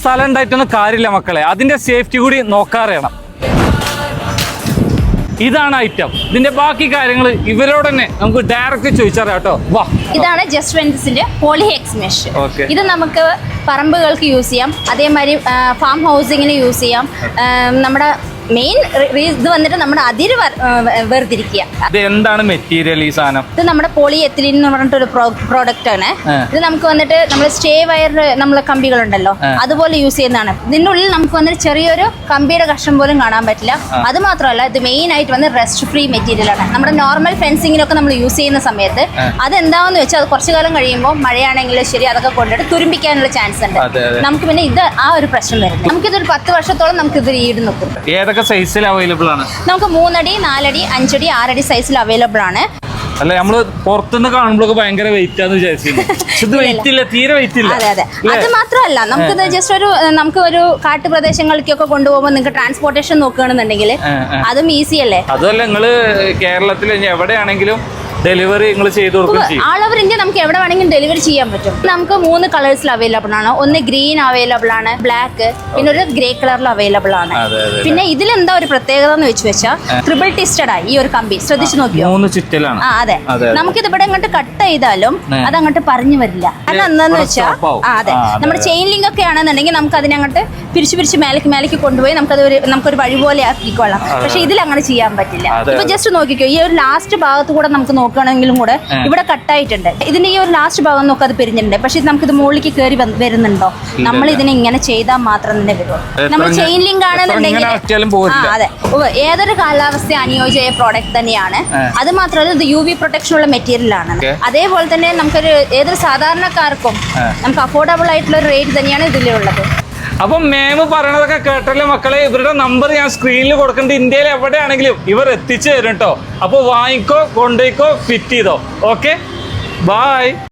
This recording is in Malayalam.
സ്ഥലം ഉണ്ടായിട്ടൊന്നും കാര്യമില്ല മക്കളെ. അതിന്റെ സേഫ്റ്റി കൂടി നോക്കാറിയണം ഇതാണ് ഐറ്റം ഇതിന്റെ ബാക്കി കാര്യങ്ങൾ ഇവരോട് തന്നെ നമുക്ക് ഡയറക്റ്റ് ചോദിച്ചറിയാം കേട്ടോ. വാ. ഇതാണ് ജസ്റ്റ് വെൻസിന്റെ പോളിഹെക്സ് മെഷ് ഇത് നമുക്ക് പറമ്പുകൾക്ക് യൂസ് ചെയ്യാം. അതേമാതിരി ഫാം ഹൗസിങ്ങിന് യൂസ് ചെയ്യാം. നമ്മുടെ മെയിൻ ഇത് വന്നിട്ട് നമ്മുടെ അതിര് വേർതിരിക്കുക. ഇത് എന്താണ് മെറ്റീരിയൽ ഈ സാധനം? ഇത് നമ്മുടെ പോളി എത്തിലിൻ എന്ന് പറഞ്ഞിട്ടൊരു പ്രോഡക്റ്റ് ആണ്. ഇത് നമുക്ക് വന്നിട്ട് നമ്മൾ സ്റ്റേ വയർ നമ്മളെ കമ്പികളുണ്ടല്ലോ ഉണ്ടല്ലോ അതുപോലെ യൂസ് ചെയ്യുന്നതാണ്. ഇതിന്റെ ഉള്ളിൽ നമുക്ക് വന്നിട്ട് ചെറിയൊരു കമ്പിയുടെ കഷ്ണം പോലും കാണാൻ പറ്റില്ല. അത് മാത്രമല്ല ഇത് മെയിൻ ആയിട്ട് വന്ന് റെസ്റ്റ് ഫ്രീ മെറ്റീരിയൽ ആണ്. നമ്മുടെ നോർമൽ ഫെൻസിങ്ങിനൊക്കെ നമ്മൾ യൂസ് ചെയ്യുന്ന സമയത്ത് അത് എന്താണെന്ന് വെച്ചാൽ അത് കുറച്ചു കാലം കഴിയുമ്പോൾ മഴയാണെങ്കിലും ശരി അതൊക്കെ കൊണ്ടിട്ട് തുരുമ്പിക്കാനുള്ള ചാൻസ് ഉണ്ട്. നമുക്ക് പിന്നെ ഇത് ആ ഒരു പ്രശ്നം വരുന്നത് നമുക്കിതൊരു പത്ത് വർഷത്തോളം നമുക്ക് ഇത് ഈട് നിൽക്കും. ഏതൊക്കെ സൈസിൽ അവൈലബിൾ ആണ്? നമുക്ക് മൂന്നടി നാലടി അഞ്ചടി ആറടി സൈസിൽ അവൈലബിൾ ആണ്. അല്ല നമ്മൾ പുറത്തുനിന്ന് കാണുമ്പോഴൊക്കെ ഭയങ്കര വെയിറ്റ് ആന്ന് വിചാരിച്ചിരുന്നു. വെയിറ്റ് ഇല്ല തീരെ വെയിറ്റ് ഇല്ല. അതെ അതെ. അത് മാത്രമല്ല നമുക്കിത് ജസ്റ്റ് ഒരു നമുക്ക് ഒരു കാട്ടുപ്രദേശങ്ങളിലേക്കൊക്കെ കൊണ്ടുപോകുമ്പോൾ നിങ്ങൾക്ക് ട്രാൻസ്പോർട്ടേഷൻ നോക്കുകയാണെന്നുണ്ടെങ്കിൽ. അതും ഈസി അല്ലേ? അതുമല്ല നിങ്ങൾ കേരളത്തിൽ എവിടെയാണെങ്കിലും ഡെലിവറി നിങ്ങൾ ചെയ്തു ആൾ ഓവർ ഇന്ത്യ നമുക്ക് എവിടെ വേണമെങ്കിലും ഡെലിവറി ചെയ്യാൻ പറ്റും. നമുക്ക് മൂന്ന് കളേഴ്സിൽ അവൈലബിൾ ആണ്. ഒന്ന് ഗ്രീൻ അവൈലബിൾ ആണ് ബ്ലാക്ക് പിന്നെ ഒരു ഗ്രേ കളറിൽ അവൈലബിൾ ആണ്. പിന്നെ ഇതിൽ എന്താ ഒരു പ്രത്യേകത എന്ന് വെച്ച് വെച്ചാൽ ട്രിപ്പിൾ ടിസ്റ്റഡ് ആയി ഈ ഒരു കമ്പി. ശ്രദ്ധിച്ചു നോക്കിയോ? മൂന്ന് ചുറ്റലാണ്. ആ അതെ. നമുക്ക് അതെ. നമുക്കിത് ഇവിടെ അങ്ങോട്ട് കട്ട് ചെയ്താലും. അത് അങ്ങോട്ട് പറഞ്ഞു വരില്ല. കാരണം എന്താന്ന് വെച്ചാൽ ആ അതെ. നമ്മുടെ ചെയിൻ ലിങ്ക് ഒക്കെ ആണെന്നുണ്ടെങ്കിൽ നമുക്ക് അതിനെ അങ്ങോട്ട് പിരിച്ചു പിരിച്ച് മേലേക്ക് മേലേക്ക് കൊണ്ടുപോയി നമുക്കത് ഒരു നമുക്കൊരു വഴി പോലെ ആക്കിക്കൊള്ളാം. പക്ഷെ ഇതിൽ അങ്ങനെ ചെയ്യാൻ പറ്റില്ല. ഇപ്പൊ ജസ്റ്റ് നോക്കിക്കോ ഈ ഒരു ലാസ്റ്റ് ഭാഗത്ത് കൂടെ നമുക്ക് നോക്കുകയാണെങ്കിലും കൂടെ ഇവിടെ കട്ടായിട്ടുണ്ട്. ഇതിന്റെ ഈ ഒരു ലാസ്റ്റ് ഭാഗം നോക്കുക അത് പിരിഞ്ഞിട്ടുണ്ട്. പക്ഷെ നമുക്ക് ഇത് മുകളിലേക്ക് കയറി വരുന്നുണ്ടോ? നമ്മൾ ഇതിനെ ഇങ്ങനെ ചെയ്താൽ മാത്രം തന്നെ വരുള്ളൂ നമ്മൾ ചെയിൻ ലിങ്ക് ആണെന്നുണ്ടെങ്കിൽ. അതെ. ഏതൊരു കാലാവസ്ഥ അനുയോജ്യമായ പ്രോഡക്റ്റ് തന്നെയാണ്. അത് മാത്രമല്ല ഇത് യു വി പ്രൊട്ടക്ഷൻ ഉള്ള മെറ്റീരിയൽ ആണ്. അതേപോലെ തന്നെ നമുക്കൊരു ഏതൊരു സാധാരണക്കാർക്കും നമുക്ക് അഫോർഡബിൾ ആയിട്ടുള്ള ഒരു റേറ്റ് തന്നെയാണ് ഇതിലുള്ളത്. അപ്പൊ മേമ് പറയണതൊക്കെ കേട്ടല്ലേ മക്കളെ? ഇവരുടെ നമ്പർ ഞാൻ സ്ക്രീനിൽ കൊടുക്കേണ്ട. ഇന്ത്യയിൽ എവിടെയാണെങ്കിലും ഇവർ എത്തിച്ചു തരും കേട്ടോ അപ്പൊ വാങ്ങിക്കോ കൊണ്ടുപോയിക്കോ ഫിറ്റ് ചെയ്തോ. Okay bye